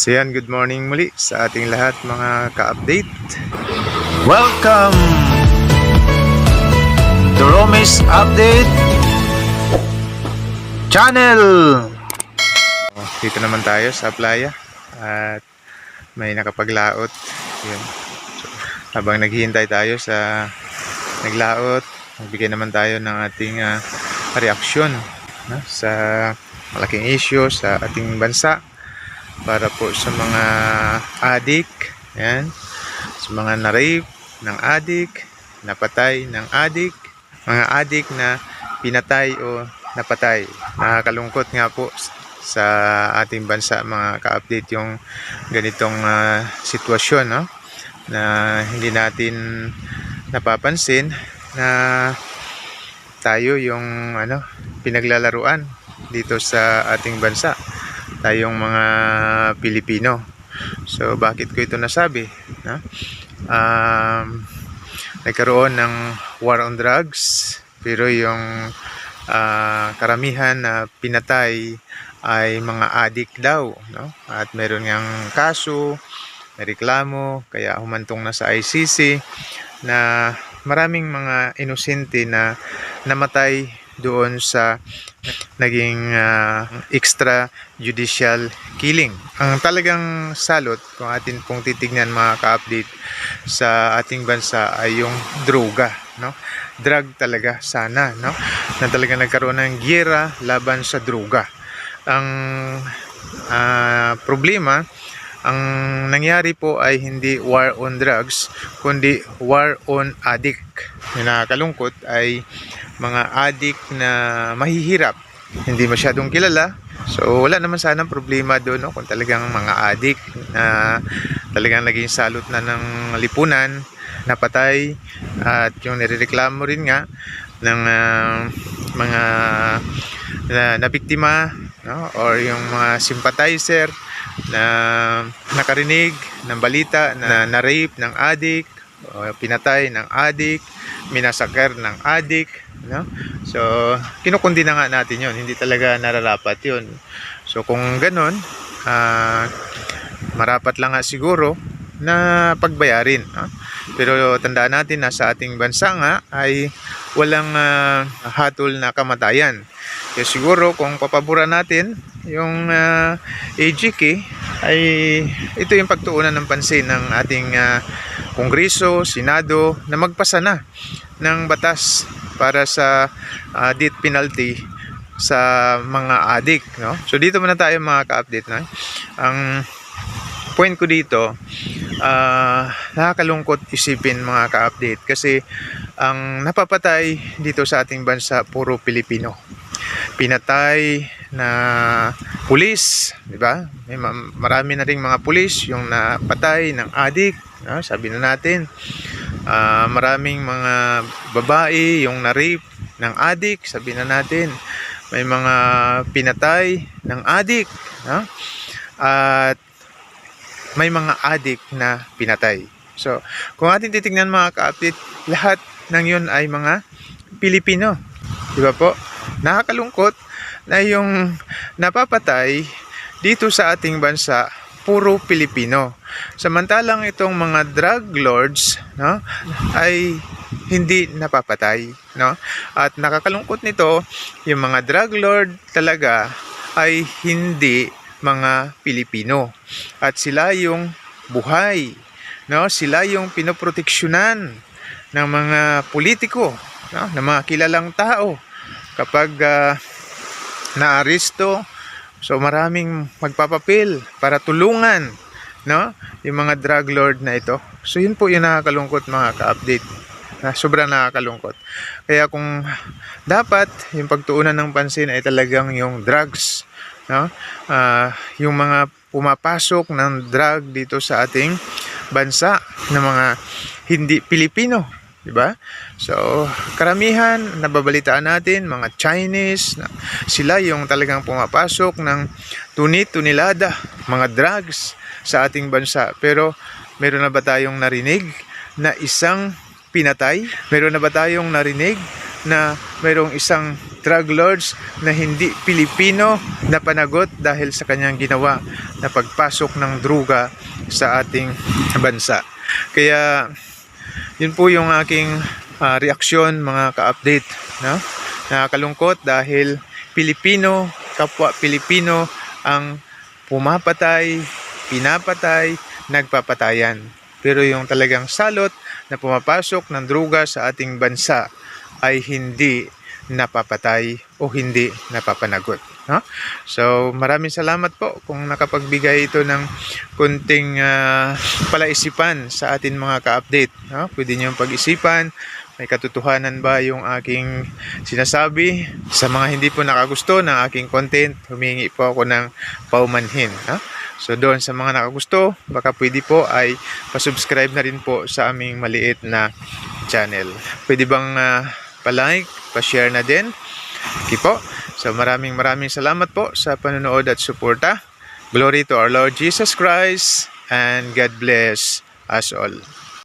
So yan, good morning muli sa ating lahat mga ka-update. Welcome to Romis Update Channel. Dito naman tayo sa playa at may nakapaglaot. Yun. So, habang naghihintay tayo sa naglaot, magbigay naman tayo ng ating ah, reaksyon no, sa malaking issue sa ating bansa para po sa mga adik, yan, sa mga na-rape ng adik, napatay ng adik, mga adik na pinatay o napatay. Nakakalungkot nga po sa ating bansa mga ka-update yung ganitong ah, sitwasyon no? na hindi natin napapansin na tayo yung ano pinaglalaruan dito sa ating bansa tayong mga Pilipino so bakit ko ito nasabi no? um, nagkaroon ng war on drugs pero yung ah, karamihan na pinatay ay mga adik daw no? at meron ngang kaso reklamo kaya humantong na sa ICC na maraming mga inosente na namatay doon sa naging ah, extrajudicial killing. Ang talagang salot kung atin pong titignan mga ka-update sa ating bansa ay yung droga, no? Drug talaga sana, no? Na talaga nagkaroon ng giyera laban sa droga. Ang ah, problema ang nangyari po ay hindi war on drugs, kundi war on addict. Yung nakakalungkot ay mga addict na mahihirap, hindi masyadong kilala. So wala naman sana problema doon no? kung talagang mga addict na talagang naging salot na ng lipunan, napatay at yung nirereklamo rin nga ng ah, mga na, na biktima no? or yung mga sympathizer na nakarinig ng balita na na-rape ng adik, o pinatay ng adik, minasaker ng adik, no? So, kinukundi na nga natin 'yon, hindi talaga nararapat 'yon. So, kung ganun, ah, marapat lang nga siguro na pagbayarin, no? Pero tandaan natin na sa ating bansa nga ay walang ah, hatol na kamatayan. Kaya siguro kung papaboran natin yung uh, AGK ay ito yung pagtuunan ng pansin ng ating ah, Kongreso, Senado na magpasa na ng batas para sa ah, death penalty sa mga adik no? So dito muna tayo mga ka-update no? Ang point ko dito ah, nakakalungkot isipin mga ka-update kasi ang napapatay dito sa ating bansa puro Pilipino. Pinatay na pulis, di ba? May ma- marami na ring mga pulis yung napatay ng adik, no? sabi na natin. Ah, maraming mga babae yung na-rape ng adik, sabi na natin. May mga pinatay ng adik, no? At may mga adik na pinatay. So, kung atin titingnan mga ka-update, lahat ng yun ay mga Pilipino. Di ba po? Nakakalungkot na yung napapatay dito sa ating bansa puro Pilipino. Samantalang itong mga drug lords no, ay hindi napapatay. No? At nakakalungkot nito, yung mga drug lord talaga ay hindi mga Pilipino. At sila yung buhay. No? Sila yung pinoproteksyonan ng mga politiko, no? ng mga kilalang tao kapag ah, naaresto so maraming magpapapil para tulungan no? Yung mga drug lord na ito. So yun po yung nakakalungkot mga ka-update. Na sobrang nakakalungkot. Kaya kung dapat yung pagtuunan ng pansin ay talagang yung drugs. No? Ah, yung mga pumapasok ng drug dito sa ating bansa ng mga hindi Pilipino di ba? So, karamihan nababalitaan natin mga Chinese na sila yung talagang pumapasok ng tunit-tunilada, mga drugs sa ating bansa. Pero meron na ba tayong narinig na isang pinatay? Meron na ba tayong narinig na mayroong isang drug lords na hindi Pilipino na panagot dahil sa kanyang ginawa na pagpasok ng druga sa ating bansa. Kaya yun po yung aking ah, reaksyon mga ka-update. No? Nakakalungkot dahil Pilipino, kapwa Pilipino ang pumapatay, pinapatay, nagpapatayan. Pero yung talagang salot na pumapasok ng druga sa ating bansa ay hindi napapatay o hindi napapanagot. No? So maraming salamat po kung nakapagbigay ito ng kunting ah, palaisipan sa atin mga ka-update. No? Pwede niyong pag-isipan, may katotohanan ba yung aking sinasabi? Sa mga hindi po nakagusto ng aking content, humingi po ako ng paumanhin. Ha? So doon sa mga nakagusto, baka pwede po ay pasubscribe na rin po sa aming maliit na channel. Pwede bang ah, pa-like, pa-share na din? Okay po. So maraming maraming salamat po sa panonood at suporta. Glory to our Lord Jesus Christ and God bless us all.